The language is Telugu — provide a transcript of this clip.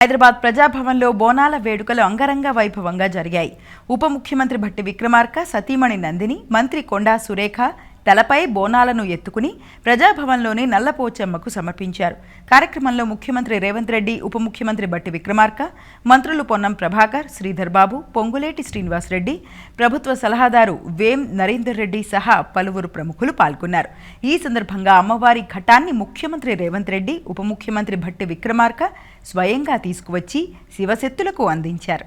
హైదరాబాద్ ప్రజాభవన్లో బోనాల వేడుకలు అంగరంగ వైభవంగా జరిగాయి. ఉప ముఖ్యమంత్రి భట్టి విక్రమార్క సతీమణి నందిని మంత్రి కొండా సురేఖ తలపై బోనాలను ఎత్తుకుని ప్రజాభవన్లోని నల్లపోచమ్మకు సమర్పించారు. కార్యక్రమంలో ముఖ్యమంత్రి రేవంత్ రెడ్డి ఉప ముఖ్యమంత్రి భట్టి విక్రమార్క మంత్రులు పొన్నం ప్రభాకర్ శ్రీధర్ బాబు పొంగులేటి శ్రీనివాసరెడ్డి ప్రభుత్వ సలహాదారు వేం నరేందర్ రెడ్డి సహా పలువురు ప్రముఖులు పాల్గొన్నారు. ఈ సందర్భంగా అమ్మవారి ఘటాన్ని ముఖ్యమంత్రి రేవంత్ రెడ్డి ఉప ముఖ్యమంత్రి భట్టి విక్రమార్క స్వయంగా తీసుకువచ్చి శివశక్తులకు అందించారు.